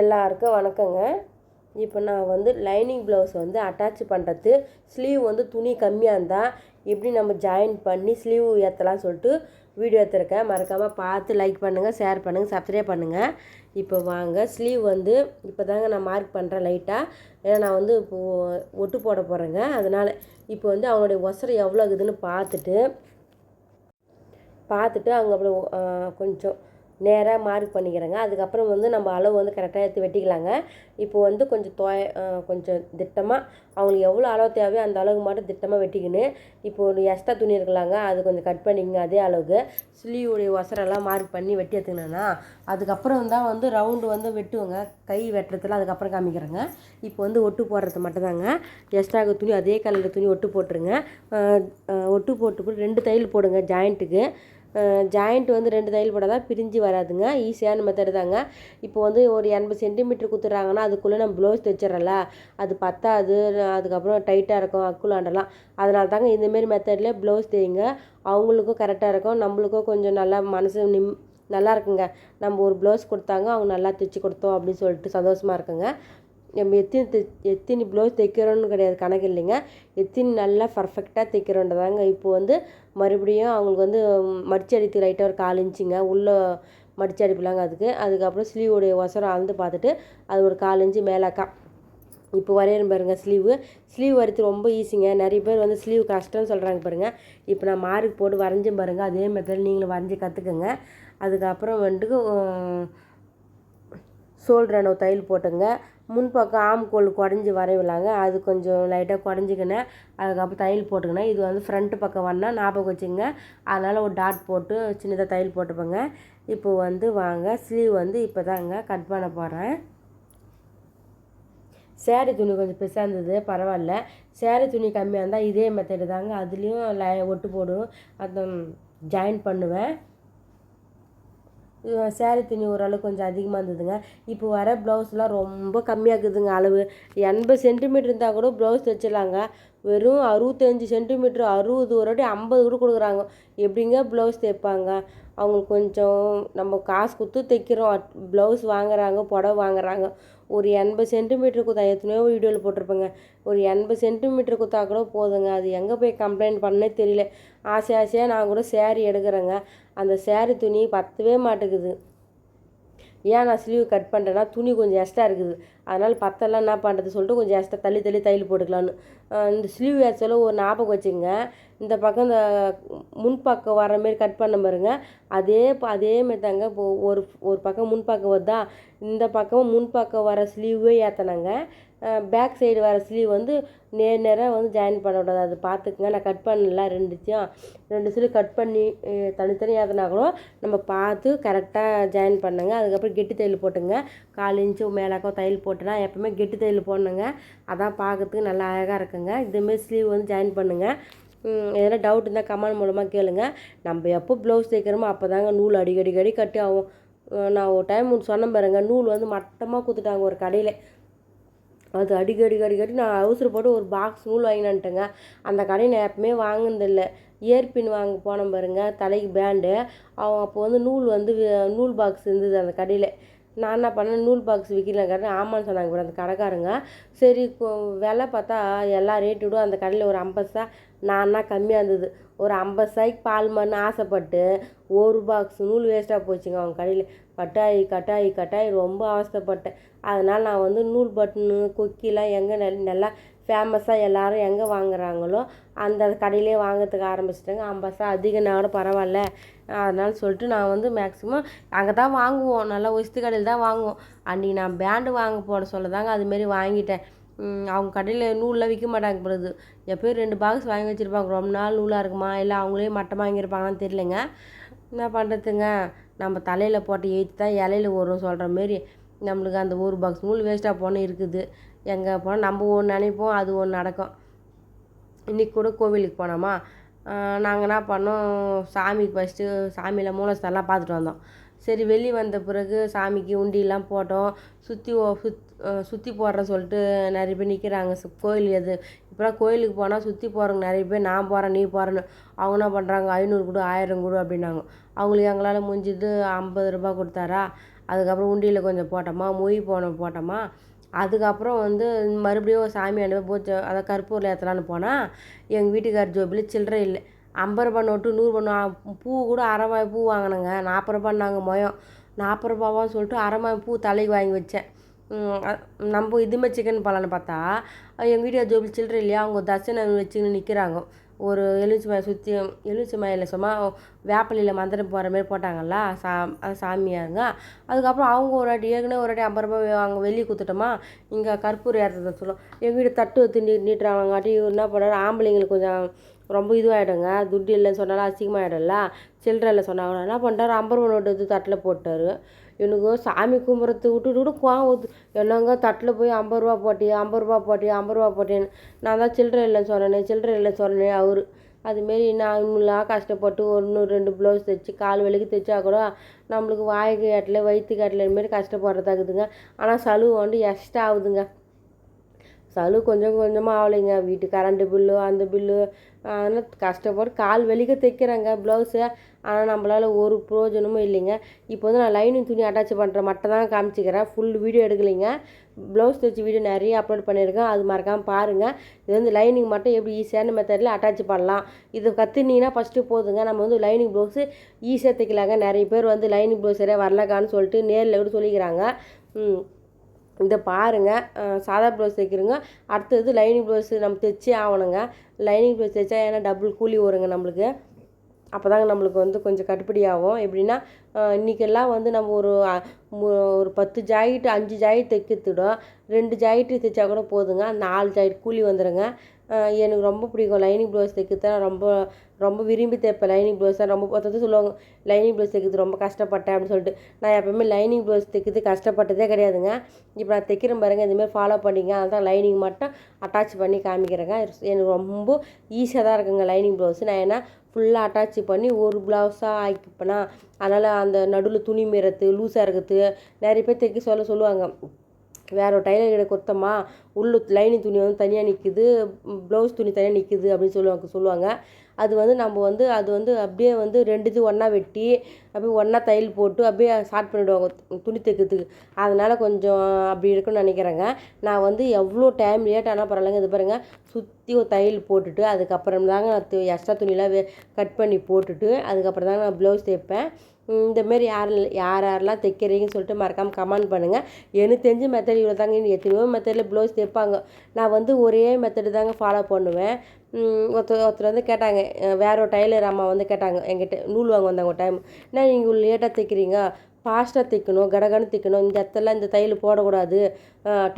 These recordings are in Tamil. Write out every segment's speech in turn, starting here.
எல்லாருக்கும் வணக்கங்க. இப்போ நான் வந்து லைனிங் ப்ளவுஸ் வந்து அட்டாச் பண்ணுறது ஸ்லீவ் வந்து துணி கம்மியாக இருந்தால் எப்படி நம்ம ஜாயின் பண்ணி ஸ்லீவ் ஏற்றலாம் சொல்லிட்டு வீடியோ எடுத்துருக்கேன். மறக்காமல் பார்த்து லைக் பண்ணுங்கள் ஷேர் பண்ணுங்கள் சப்ஸ்கிரைப் பண்ணுங்கள் இப்போ வாங்க ஸ்லீவ் வந்து இப்போ தாங்க நான் மார்க் பண்ணுறேன் லைட்டாக ஏன்னா நான் வந்து இப்போது ஒட்டு போட போகிறேங்க அதனால் இப்போ வந்து அவனுடைய ஒசரம் எவ்வளோ இருக்குதுன்னு பார்த்துட்டு பார்த்துட்டு அங்கே அப்படி கொஞ்சம் நேராக மார்க் பண்ணிக்கிறேங்க. அதுக்கப்புறம் வந்து நம்ம அளவு வந்து கரெக்டாக எடுத்து வெட்டிக்கலாங்க. இப்போ வந்து கொஞ்சம் தோய கொஞ்சம் திட்டமாக அவங்களுக்கு எவ்வளோ அளவு தேவையோ அந்த அளவுக்கு மட்டும் திட்டமாக வெட்டிக்கின்னு இப்போ ஒரு எக்ஸ்ட்ரா துணி இருக்கலாங்க. அது கொஞ்சம் கட் பண்ணிக்கங்க அதே அளவுக்கு. ஸ்லீவுடைய ஒசரெல்லாம் மார்க் பண்ணி வெட்டி எடுத்துக்கினேன்னா அதுக்கப்புறம் தான் வந்து ரவுண்டு வந்து வெட்டுவோங்க. கை வெட்டுறதுல அதுக்கப்புறம் காமிக்கிறேங்க. இப்போ வந்து ஒட்டு போடுறது மட்டும்தாங்க. எக்ஸ்ட்ரா துணி அதே கலரில் துணி ஒட்டு போட்டுருங்க. ஒட்டு போட்டு போட்டு ரெண்டு தையல் போடுங்க ஜாயிண்ட்டுக்கு ஜாயிண்ட் வந்து ரெண்டு தையல் போட்டால் தான் பிரிஞ்சு வராதுங்க. ஈஸியான மெத்தடு தாங்க இப்போ வந்து ஒரு எண்பது சென்டிமீட்டர் குத்துறாங்கன்னா அதுக்குள்ளே நம்ம ப்ளவுஸ் தைச்சிடறல அது பத்தாது அதுக்கப்புறம் டைட்டாக இருக்கும் அக்குள்ளாண்டலாம் அதனால தாங்க இந்தமாரி மெத்தடில் ப்ளவுஸ் தைங்க. அவங்களுக்கும் கரெக்டாக இருக்கும். நம்மளுக்கும் கொஞ்சம் நல்லா மனசு நிம் நல்லா இருக்குங்க. நம்ம ஒரு ப்ளவுஸ் கொடுத்தாங்க அவங்க நல்லா தைச்சி கொடுத்தோம் அப்படின்னு சொல்லிட்டு சந்தோஷமாக இருக்குங்க. நம்ம எத்தனை தை எத்தனை ப்ளவுஸ் தைக்கிறோன்னு கிடையாது கணக்கு இல்லைங்க. எத்தனை நல்லா பர்ஃபெக்டாக தைக்கிறோன்றதாங்க இப்போ வந்து மறுபடியும் அவங்களுக்கு வந்து மடிச்சு அடித்து லைட்டாக ஒரு கால் இன்ச்சுங்க. உள்ளே மடிச்சு அடிப்பிலாங்க அதுக்கு. அதுக்கப்புறம் ஸ்லீவுடைய ஒசரம் அளந்து பார்த்துட்டு அது ஒரு கால் இன்ச்சு மேலாக்கா. இப்போ வரையிறேன் பாருங்கள் ஸ்லீவு ஸ்லீவ் வரைத்து ரொம்ப ஈஸிங்க நிறைய பேர் வந்து ஸ்லீவ் கஷ்டம்னு சொல்கிறாங்க பாருங்கள் இப்போ நான் மார்க் போட்டு வரைஞ்சும் பாருங்கள் அதே மெத்தட் நீங்களும் வரைஞ்சி கற்றுக்குங்க அதுக்கப்புறம் வந்துட்டு ஷோல்டர் தையல் போட்டுங்க. முன்பக்கம் ஆம்கோல் குடஞ்சி வரைவிலாங்க அது கொஞ்சம் லைட்டாக குடஞ்சிக்கினேன் அதுக்கப்புறம் தையல் போட்டுக்கினேன் இது வந்து ஃப்ரண்ட் பக்கம் வரணும் ஞாபகம் வச்சுங்க அதனால் ஒரு டாட் போட்டு சின்னதாக தையல் போட்டுப்பேங்க. இப்போ வந்து வாங்க ஸ்லீவ் வந்து இப்போ தாங்க கட் பண்ண போகிறேன் சேரீ துணி கொஞ்சம் பெருசாக இருந்தது பரவாயில்ல. சேரீ துணி கம்மியாக இருந்தால் இதே மெத்தடு தாங்க. அதுலேயும் லை ஒட்டு போடும். அது ஜாயின் பண்ணுவேன். சேரீ துணி ஓரளவு கொஞ்சம் அதிகமாக இருந்ததுங்க. இப்போ வர ப்ளவுஸ்லாம் ரொம்ப கம்மியாக இருக்குதுங்க அளவு. எண்பது சென்டிமீட்டர் இருந்தால் கூட ப்ளவுஸ் தைச்சிடலாங்க. வெறும் அறுபத்தஞ்சி சென்டிமீட்ரு அறுபது ஒரு வாட்டி ஐம்பது கூட கொடுக்குறாங்க. எப்படிங்க ப்ளவுஸ் தைப்பாங்க? அவங்களுக்கு கொஞ்சம் நம்ம காசு கொடுத்து தைக்கிறோம். ப்ளவுஸ் வாங்குறாங்க புடவை வாங்குறாங்க. ஒரு எண்பது சென்டிமீட்டர் குத்தா எத்தனையோ வீடியோவில் போட்டிருப்பேங்க. ஒரு எண்பது சென்டிமீட்டர் குத்தா கூட போதுங்க. அது எங்கே போய் கம்ப்ளைண்ட் பண்ணே தெரியல. ஆசை ஆசையாக நான் கூட சேரீ எடுக்கிறேங்க. அந்த சேரீ துணி பத்தவே மாட்டேங்குது. ஏன் நான் ஸ்லீவ் கட் பண்ணுறேன்னா துணி கொஞ்சம் எக்ஸ்ட்ரா இருக்குது. அதனால் பத்தெல்லாம் என்ன பண்ணுறது சொல்லிட்டு கொஞ்சம் எக்ஸ்ட்ரா தள்ளி தள்ளி தையல் போட்டுக்கலான்னு இந்த ஸ்லீவ் ஏற்றால ஒரு ஞாபகம் வச்சுங்க இந்த பக்கம் இந்த முன்பக்கம் வர மாரி கட் பண்ண பாருங்க. அதே ப- அதே மாதிரி தாங்க இப்போ ஒரு ஒரு பக்கம் முன்பக்கம் வருதா? இந்த பக்கம் முன்பக்கம் வர ஸ்லீவே ஏற்றினாங்க பேக் சைடு வர ஸ்லீவ் வந்து நேர் நேராக வந்து ஜாயின் பண்ணக்கூடாது அது பார்த்துக்குங்க. நான் கட் பண்ணல. ரெண்டுத்தையும் ரெண்டு ஸ்லீவ் கட் பண்ணி தனித்தனியாக தனித்தனி கூட நம்ம பார்த்து கரெக்டாக ஜாயின் பண்ணுங்க. அதுக்கப்புறம் கெட்டி தையல் போட்டுங்க. கால் இன்ச்சு மேலாக்கோ தையல் போட்டுனா எப்பவுமே கெட்டி தையல் போடணுங்க. அதான் பார்க்கறதுக்கு நல்லா அழகாக இருக்குங்க. இதுமாரி ஸ்லீவ் வந்து ஜாயின் பண்ணுங்கள் எதனா டவுட் இருந்தால் கமெண்ட் மூலமாக கேளுங்க. நம்ம எப்போ ப்ளவுஸ் தைக்கிறோமோ அப்போ தாங்க நூல் அடிக்கடி கட்டி ஆகும். நான் ஒரு டைம் சொன்ன பாருங்க. நூல் வந்து மட்டமாக கொடுத்துட்டாங்க ஒரு கடையில். அது அடிக்கடி அடிக்கடி நான் அவசரப்பட்டு ஒரு பாக்ஸ் நூல் வாங்கினான்ட்டேங்க அந்த கடையை நான் எப்பவுமே வாங்கினதில்ல இயர்பின் வாங்க போனேன் பாருங்க தலைக்கு பேண்டு அவன் அப்போ வந்து நூல் வந்து நூல் பாக்ஸ் இருந்தது அந்த கடையில். நான் என்ன பண்ணேன் நூல் பாக்ஸ் விற்கலாம் கேட்டேன். ஆமான்னு சொன்னாங்க பாரு அந்த கடைக்காரங்க. சரி விலை பார்த்தா எல்லா ரேட்டு விட அந்த கடையில் ஒரு ஐம்பது ரூபா நான்னா கம்மியாக இருந்தது. ஒரு ஐம்பது ரூபாய்க்கு பால் மண்ணு ஆசைப்பட்டு ஒரு பாக்ஸ் நூல் வேஸ்ட்டாக போச்சுங்க அவங்க கடையில். கட்டாயி கட்டாயி கட்டாயி ரொம்ப அவஸ்தைப்பட்டேன். அதனால் நான் வந்து நூல் பட்டனு கொக்கிலாம் எங்கே நல்லா ஃபேமஸாக எல்லாரும் எங்கே வாங்குறாங்களோ அந்த கடையிலே வாங்கிறதுக்கு ஆரம்பிச்சிட்டேங்க. ஐம்பது சா அதிகம்னா கூட பரவாயில்ல. அதனால சொல்லிட்டு நான் வந்து மேக்ஸிமம் அங்கே தான் வாங்குவோம். நல்லா ஒஸ்தி கடையில் தான் வாங்குவோம். அன்றைக்கி நான் பேண்டு வாங்க போட சொல்ல தாங்க அதுமாரி வாங்கிட்டேன். அவங்க கடையில் நூல்லாம் விற்க மாட்டாங்க பொழுது எப்போயும் ரெண்டு பாக்ஸ் வாங்கி வச்சுருப்பாங்க. ரொம்ப நாள் நூலாக இருக்குமா? இல்லை அவங்களே மட்டமாக வாங்கியிருப்பாங்கன்னு தெரியலங்க. என்ன பண்ணுறதுங்க நம்ம தலையில் போட்டு ஏற்றி தான் இலையில வரும் சொல்கிற மாரி. நம்மளுக்கு அந்த ஒரு பாக்ஸ் நூல் வேஸ்ட்டாக போனால் இருக்குது. எங்கே போனால் நம்ம ஒன்று நினைப்போம் அது ஒன்று நடக்கும். இன்றைக்கி கூட கோவிலுக்கு போனோமா? நாங்கள் என்ன பண்ணோம்? சாமிக்கு ஃபஸ்ட்டு சாமியில் மூலஸ்தானம்லாம் பார்த்துட்டு வந்தோம். சரி வெளியே வந்த பிறகு சாமிக்கு உண்டியெல்லாம் போட்டோம். சுற்றி சுத் சுற்றி போடுறேன் சொல்லிட்டு நிறைய பேர் நிற்கிறாங்க கோயில் எது? இப்போலாம் கோயிலுக்கு போனால் சுற்றி போகிறவங்க நிறைய பேர் நான் போகிறேன் நீ போகிறேன்னு அவங்க என்ன பண்ணுறாங்க ஐநூறு கொடு ஆயிரம் கொடு அப்படின்னாங்க. அவங்களுக்கு எங்களால் முடிஞ்சது ஐம்பது ரூபாய் கொடுத்தாரா? அதுக்கப்புறம் உண்டியில் கொஞ்சம் போட்டோமா மொய் போன போட்டோமா. அதுக்கப்புறம் வந்து மறுபடியும் சாமியாண்ட போய் பூஜை அதை கற்பூரில் ஏற்றலான்னு போனால் எங்கள் வீட்டுக்கார் ஜோபில் சில்லறை இல்லை. ஐம்பது ரூபா நோட்டு நூறுரூபா நோ பூ கூட அரைமாய் பூ வாங்கினேங்க. நாற்பது ரூபான்னாங்க மொயம். நாற்பது ரூபாவான்னு சொல்லிட்டு அரைமாய் பூ தலைக்கு வாங்கி வச்சேன். நம்ம இதுமே சிக்கன் பழம்னு பார்த்தா எங்கள் வீட்டுக்கார் ஜோபில் சில்லறை இல்லையா? அவங்க தர்சனை வச்சுக்கின்னு நிற்கிறாங்க ஒரு எலுமிச்சை சுற்றி எலுமிச்சை மலையில் சும்மா வேப்பலையில் மந்திரம் போகிற மாதிரி போட்டாங்கல்ல சா அது சாமியாருங்க. அதுக்கப்புறம் அவங்க ஒரு வாட்டி ஏற்கனவே ஒரு வாட்டி ஐம்பது ரூபாய் அவங்க வெளியே கொடுத்துட்டோமா இங்கே கற்பூரம் ஏற்றதை சொல்லும். எங்கள் வீடு தட்டு வச்சு நீ நீட்டுறாங்காட்டி என்ன பண்ணுறாரு ஆம்பளைங்களுக்கு கொஞ்சம் ரொம்ப இதுவாகிடுங்க துட்டு இல்லைன்னு சொன்னாலும் அசிங்கமாகிடும்ல சில்லறையில் இல்லை சொன்னாங்க என்ன பண்ணிட்டாரு ஐம்பது ரூபா நோட்டு தட்டில் போட்டார். எனக்கு சாமி கும்பிட்றது விட்டுட்டு கூட கோவம் ஊற்று என்னங்க தட்டில் போய் ஐம்பது ரூபா போட்டி ஐம்பது ரூபா போட்டி ஐம்பது ரூபா போட்டேன்னு நான் தான் சில்லறை இல்லைன்னு சொன்னேனே சில்லறை இல்லைன்னு சொன்னேன் அவர். அதுமாரி நான் இவங்களாம் கஷ்டப்பட்டு ஒன்று ரெண்டு ப்ளவுஸ் தைச்சி கால் வலிக்கு தைச்சா கூட நம்மளுக்கு வாய்க்கு எட்டல வயிற்று எட்டல இதுமாரி கஷ்டப்படுறதாக்குதுங்க. ஆனால் சலு வந்து எக்ஸ்ட்ரா ஆகுதுங்க. சலு கொஞ்சம் கொஞ்சமாக ஆகலைங்க. வீட்டு கரண்ட்டு பில்லு அந்த பில்லு அதெல்லாம் கஷ்டப்பட்டு கால் வலிக்க தைக்கிறேங்க ப்ளவுஸை ஆனால் நம்மளால் ஒரு ப்ரோஜனமும் இல்லைங்க. இப்போ வந்து நான் லைனிங் துணி அட்டாச் பண்ணுற மட்டும் தான் காமிச்சிக்கிறேன். ஃபுல் வீடியோ எடுக்கலைங்க. ப்ளவுஸ் தைச்சி வீடியோ நிறைய அப்லோட் பண்ணியிருக்கேன். அது மறக்காமல் பாருங்கள் இது வந்து லைனிங் மட்டும் எப்படி ஈஸியான மெத்தடில் அட்டாச் பண்ணலாம். இதை கற்றுனீங்கன்னா ஃபஸ்ட்டு போதுங்க. நம்ம வந்து லைனிங் ப்ளவுஸு ஈஸியாக தைக்கலாங்க. நிறைய பேர் வந்து லைனிங் ப்ளவுஸ் சரியாக வரலக்கான்னு சொல்லிட்டு நேரில் கூட சொல்லிக்கிறாங்க. ம். இதை பாருங்கள் சாதா ப்ளவுஸ் தைக்கிறோங்க அடுத்தது லைனிங் ப்ளவுஸ் நம்ம தைச்சே ஆகணுங்க. லைனிங் ப்ளவுஸ் தைச்சா ஏன்னா டபுள் கூலி வருங்க நம்மளுக்கு. அப்போ தாங்க நம்மளுக்கு வந்து கொஞ்சம் கட்டுப்படி ஆகும் எப்படின்னா இன்றைக்கெல்லாம் வந்து நம்ம ஒரு ஒரு பத்து ஜாக்கெட் அஞ்சு ஜாக்கெட் தைக்கிறதுடும் ரெண்டு ஜாக்கெட்டு தைச்சா கூட போதுங்க. நாலு ஜாக்கெட் கூலி வந்துடுங்க எனக்கு ரொம்ப பிடிக்கும் லைனிங் ப்ளவுஸ் தைக்கிறது. தான் ரொம்ப ரொம்ப விரும்பி தைப்பேன் லைனிங் ப்ளவுஸ். தான் ரொம்ப ஒருத்தர் சொல்லுவாங்க லைனிங் ப்ளவுஸ் தைக்கிறது ரொம்ப கஷ்டப்பட்டேன் அப்படின்னு சொல்லிட்டு. நான் எப்பவுமே லைனிங் ப்ளவுஸ் தைக்கிறது கஷ்டப்பட்டதே கிடையாதுங்க. இப்போ நான் தைக்கிறேன் பாருங்கள் இதுமாதிரி ஃபாலோ பண்ணிங்க. அதுதான் லைனிங் மட்டும் அட்டாச் பண்ணி காமிக்கிறேங்க. எனக்கு ரொம்ப ஈஸியாக தான் இருக்குங்க லைனிங் ப்ளவுஸ். நான் ஏன்னா ஃபுல்லாக அட்டாச் பண்ணி ஒரு ப்ளவுஸாக ஆக்கிப்பேனா அதனால் அந்த நடுவில் துணி மீறது லூஸாக இருக்கிறது நிறைய பேர் தைக்க சொல்ல சொல்லுவாங்க. வேற ஒரு டைலர் கிட்ட கொடுத்தோமா உள்ளு லைனிங் துணி வந்து தனியாக நிற்குது ப்ளவுஸ் துணி தனியாக நிற்குது அப்படின்னு சொல்லுவாங்க சொல்லுவாங்க. அது வந்து நம்ம வந்து அது வந்து அப்படியே வந்து ரெண்டு இது ஒன்றா வெட்டி அப்படியே ஒன்றா தையல் போட்டு அப்படியே ஸ்டார்ட் பண்ணிவிடுவாங்க துணி தைக்கிறதுக்கு. அதனால் கொஞ்சம் அப்படி இருக்குன்னு நினைக்கிறேங்க. நான் வந்து எவ்வளோ டைம் லேட் ஆனால் பரவாயில்லைங்க. இது பாருங்கள் சுற்றி ஒரு தையல் போட்டுட்டு அதுக்கப்புறம் தாங்க நான் எக்ஸ்ட்ரா துணியெலாம் கட் பண்ணி போட்டுட்டு அதுக்கப்புறம் தாங்க நான் ப்ளவுஸ் தைப்பேன். இந்தமாரி இந்த மாரி யார் யார் யாரெல்லாம் தைக்கிறீங்கன்னு சொல்லிட்டு மறக்காமல் கமெண்ட் பண்ணுங்கள் எனக்கு தெரிஞ்ச மெத்தட் இவ்வளோ தாங்க இன்னும் எத்தனையோ மெத்தடில் ப்ளவுஸ் தைப்பாங்க. நான் வந்து ஒரே மெத்தடு தாங்க ஃபாலோ பண்ணுவேன். ஒருத்தர் ஒருத்தர் வந்து கேட்டாங்க. வேற ஒரு டைலர் அம்மா வந்து கேட்டாங்க. என்கிட்ட நூல் வாங்க வந்தாங்க ஒரு டைம் என்ன நீங்கள் லேட்டாக தைக்கிறீங்க. ஃபாஸ்ட்டாக தைக்கணும் கடகடன்னு தைக்கணும். இந்த இடத்துல இந்த தையல் போடக்கூடாது.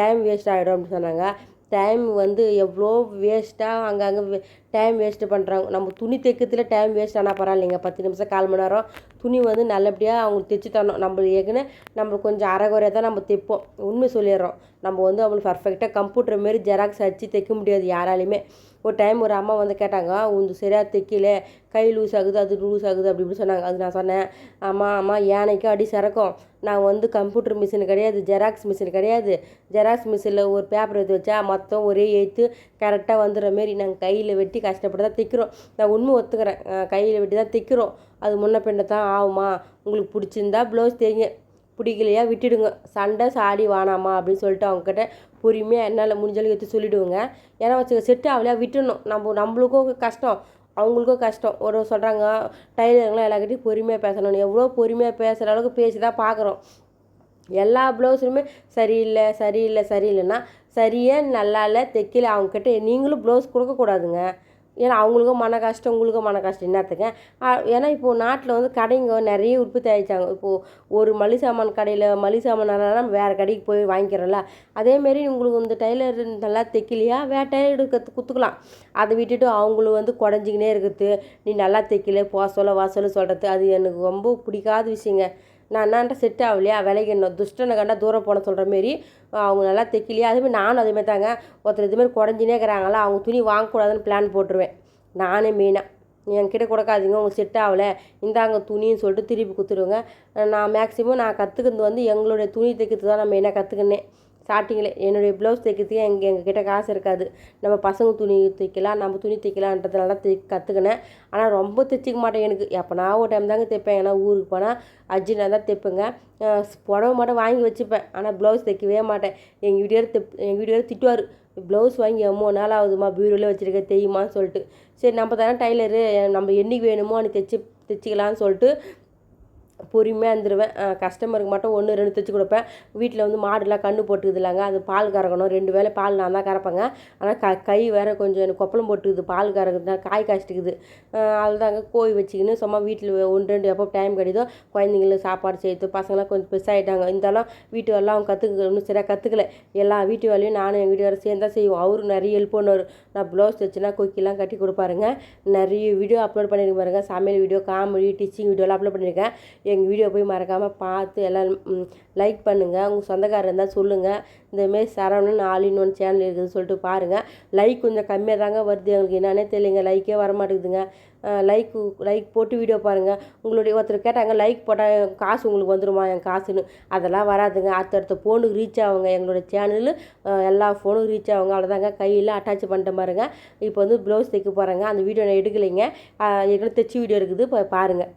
டைம் வேஸ்ட் ஆகிடும் அப்படின்னு சொன்னாங்க. டைம் வந்து எவ்வளோ வேஸ்ட்டாக அங்கங்கே டைம் வேஸ்ட்டு பண்ணுறாங்க நம்ம துணி தைக்கிறதுல டைம் வேஸ்ட் ஆனால் பரவாயில்லைங்க. பத்து நிமிஷம் கால் மணி நேரம் துணி வந்து நல்லபடியாக அவங்க தைச்சி தரணும். நம்ம ஏற்கனவே நம்ம கொஞ்சம் அரைகுறையாக தான் நம்ம தைப்போம் உண்மை சொல்லிடுறோம். நம்ம வந்து அவங்களுக்கு பர்ஃபெக்டாக கம்ப்யூட்டர் மாரி ஜெராக்ஸ் அடித்து தைக்க முடியாது யாராலையுமே. ஒரு டைம் ஒரு அம்மா வந்து கேட்டாங்க உந்து சரியாக தைக்கல. கை லூஸ் ஆகுது அது லூஸ் ஆகுது அப்படி இப்படி சொன்னாங்க. அது நான் சொன்னேன் அம்மா அம்மா யானைக்கு அடி சிறக்கும். நான் வந்து கம்ப்யூட்டர் மிஷின் கிடையாது ஜெராக்ஸ் மிஷின் கிடையாது. ஜெராக்ஸ் மிஷினில் ஒரு பேப்பர் எடுத்து வச்சா மொத்தம் ஒரே எழுத்து கரெக்டாக வந்துடுற மாரி நாங்கள் கையில் வெட்டி கஷ்டப்பட்டு தான் தைக்கிறோம். நான் உண்மை ஒத்துக்கிறேன். கையில் வெட்டி தான் தைக்கிறோம். அது முன்ன பின்ன தான் ஆகுமா? உங்களுக்கு பிடிச்சிருந்தா ப்ளவுஸ் தெரியும் பிடிக்கலையா? விட்டுடுங்க. சண்டை சாடி வானாமா அப்படின்னு சொல்லிட்டு அவங்கக்கிட்ட பொறுமையாக என்னால் முடிஞ்சளவுக்கு எடுத்து சொல்லிவிடுவோங்க ஏன்னா வச்சுக்க செட்டு ஆகலையா? விட்டுடணும். நம்ம நம்மளுக்கும் கஷ்டம். அவங்களுக்கும் கஷ்டம். ஒரு சொல்கிறாங்க டைலருங்களாம் எல்லாக்கிட்டையும் பொறுமையாக பேசணும். எவ்வளோ பொறுமையாக பேசுகிற அளவுக்கு பேசி தான் பார்க்குறோம். எல்லா ப்ளவுஸுமே சரியில்லை சரியில்லை சரியில்லைன்னா சரியே நல்லா இல்லை தைக்கல. அவங்கக்கிட்ட நீங்களும் ப்ளவுஸ் கொடுக்கக்கூடாதுங்க. ஏன்னா அவங்களுக்கும் மன கஷ்டம் உங்களுக்கும் மன கஷ்டம். என்னத்துக்கு? ஏன்னா இப்போது நாட்டில் வந்து கடைங்க நிறைய உற்பத்தி ஆகிட்டாங்க இப்போது ஒரு மளிகை சாமான் கடையில் மளிகை சாமான் நம்ம வேறு கடைக்கு போய் வாங்கிக்கிறோம்ல. அதேமாரி உங்களுக்கு இந்த டைலர் நல்லா தைக்கலையா? வேறு டைலர் கற்று குத்துக்கலாம். அதை விட்டுட்டு அவங்களும் வந்து குடஞ்சிக்கினே இருக்குது நீ நல்லா தைக்கல போ சொல்ல வா சொல்ல சொல்கிறது அது எனக்கு ரொம்ப பிடிக்காத விஷயங்க. நான் என்னான்ட்ட செட் ஆகலையா? விலைக்கு என்ன துஷ்டனை கண்டா தூரம் போன சொல்கிற மாரி அவங்க நல்லா தைக்கலையா? அதுமாரி நானும் அதேமாதிரி தாங்க ஒருத்தர் இதுமாரி குறைஞ்சினே இருக்கிறாங்களா? அவங்க துணி வாங்கக்கூடாதுன்னு பிளான் போட்டுருவேன். நானே மெயினாக என்கிட்ட கொடுக்காதீங்க உங்களுக்கு செட் ஆகலை. இந்தாங்க துணின்னு சொல்லிட்டு திருப்பி கொடுத்துருவேங்க நான் மேக்ஸிமம் நான் கற்றுக்கிறது வந்து எங்களுடைய துணி தைக்கிறது தான் நான் மெயினாக கற்றுக்கினேன் ஸ்டார்டிங்கில் என்னுடைய ப்ளவுஸ் தைக்கிறதுக்கே எங்கள் எங்ககிட்ட காசு இருக்காது. நம்ம பசங்க துணி தைக்கலாம் நம்ம துணி தைக்கலான்றதுனால தான் தை கற்றுக்கினேன் ஆனால் ரொம்ப தைச்சிக்க மாட்டேன் எனக்கு. எப்போனா ஒரு டைம் தாங்க தைப்பேன். ஏன்னா ஊருக்கு போனால் அர்ஜென்ட்டாக தான் தைப்பேங்க. புடவை மட்டும் வாங்கி வச்சுப்பேன். ஆனால் ப்ளவுஸ் தைக்கவே மாட்டேன். எங்கள் வீடியோர் தெப் எங்கள் வீடியோர் திட்டுவார். ப்ளவுஸ் வாங்கி எம்மோ நாள் ஆகுதுமா பீரோவில் வச்சுருக்க தெரியுமான்னு சொல்லிட்டு. சரி நம்ம தானே டைலரு நம்ம என்னைக்கு வேணுமோ அன்றைக்கி தைச்சி தைச்சிக்கலான்னு சொல்லிட்டு பொறுமையாக இருந்துருவேன். கஸ்டமருக்கு மட்டும் ஒன்று ரெண்டு தைச்சி கொடுப்பேன். வீட்டில் வந்து மாடுலாம் கன்று போட்டுக்குது இல்லைங்க அது பால் கறக்கணும். ரெண்டு வேளை பால் நான் தான் கறப்பேங்க. ஆனால் க கை வேறு கொஞ்சம் எனக்கு கொப்பளம் போட்டுக்குது. பால் கறக்குது காய் காய்ச்சிட்டுக்குது. அதுதாங்க கோழி வச்சுக்கின்னு சும்மா வீட்டில் ஒன்று ரெண்டு எப்போ டைம் கிடைதோ குழந்தைங்களுக்கு சாப்பாடு செய்யுது பசங்களாம் கொஞ்சம் பெருசாகிட்டாங்க இருந்தாலும் வீட்டு வேலைலாம் அவங்க கற்றுக்கணும் சரியாக கற்றுக்கல எல்லா வீட்டு வேலையும் நானும் எங்கள் வீட்டு வேலை சேர்ந்து செய்வோம். அவரும் நிறைய ஹெல்ப் பண்ணுவார். நான் ப்ளவுஸ் தைச்சினா கொக்கிலாம் கட்டி கொடுப்பாருங்க. நிறைய வீடியோ அப்லோட் பண்ணியிருக்கேன் பாருங்கள் சமையல் வீடியோ காமெடி டீச்சிங் வீடியோலாம் அப்லோட் பண்ணியிருக்கேன் எங்கள் வீடியோ போய் மறக்காமல் பார்த்து எல்லாம் லைக் பண்ணுங்கள் உங்கள் சொந்தக்காரர் இருந்தால் சொல்லுங்கள் இந்தமாரி Saravanan all in one channel இருக்குதுன்னு சொல்லிட்டு பாருங்கள் லைக் கொஞ்சம் கம்மியாக தாங்க வருது. எங்களுக்கு என்னன்னே தெரியலைங்க. லைக்கே வர மாட்டேங்குதுங்க லைக் லைக் போட்டு வீடியோ பாருங்கள் உங்களுடைய ஒருத்தர் கேட்டாங்க லைக் போட்டால் காசு உங்களுக்கு வந்துடுமா என் காசுன்னு. அதெல்லாம் வராதுங்க. அடுத்தடுத்த ஃபோனுக்கு ரீச் ஆகுங்க. எங்களோட சேனல் எல்லா ஃபோனுக்கும் ரீச் ஆகுங்க. அவ்வளோதாங்க கையில் அட்டாச் பண்ணிட்ட பாருங்கள் இப்போ வந்து ப்ளவுஸ் தைக்க போகிறேங்க அந்த வீடியோ நான் எடுக்கலைங்க. ஏற்கனவே தைச்சி வீடியோ இருக்குது. இப்போ பாருங்கள்